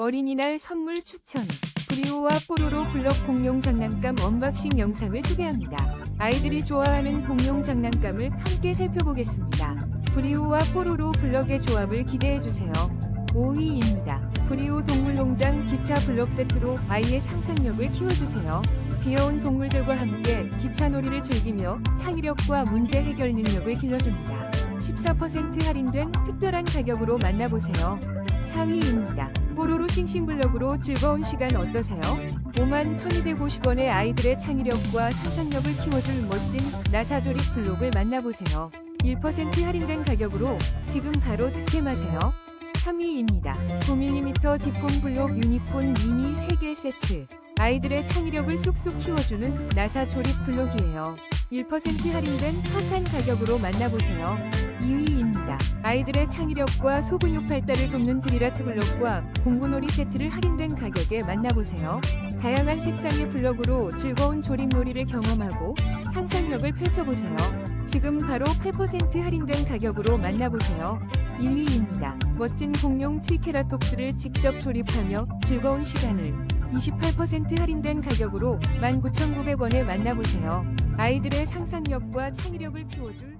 어린이날 선물 추천. 브리오와 뽀로로 블럭 공룡 장난감 언박싱 영상을 소개합니다. 아이들이 좋아하는 공룡 장난감을 함께 살펴보겠습니다. 브리오와 뽀로로 블럭의 조합을 기대해주세요. 5위입니다. 브리오 동물농장 기차 블럭 세트로 아이의 상상력을 키워주세요. 귀여운 동물들과 함께 기차놀이를 즐기며 창의력과 문제 해결 능력을 길러줍니다. 14% 할인된 특별한 가격으로 만나보세요. 4위입니다. 뽀로로 싱싱블럭으로 즐거운 시간 어떠세요? 5만 1250원의 아이들의 창의력과 상상력을 키워줄 멋진 나사조립 블록을 만나보세요. 1% 할인된 가격으로 지금 바로 득템하세요. 3위입니다. 9mm 뒷폼 블록 유니콘 미니 3개 세트. 아이들의 창의력을 쑥쑥 키워주는 나사 조립 블록이에요. 1% 할인된 착한 가격으로 만나보세요. 2위입니다. 아이들의 창의력과 소근육 발달을 돕는 드리라트 블록과 공구놀이 세트를 할인된 가격에 만나보세요. 다양한 색상의 블록으로 즐거운 조립놀이를 경험하고 상상력을 펼쳐보세요. 지금 바로 8% 할인된 가격으로 만나보세요. 1위입니다. 멋진 공룡 트리케라톱스를 직접 조립하며 즐거운 시간을 28% 할인된 가격으로 19,900원에 만나보세요. 아이들의 상상력과 창의력을 키워줄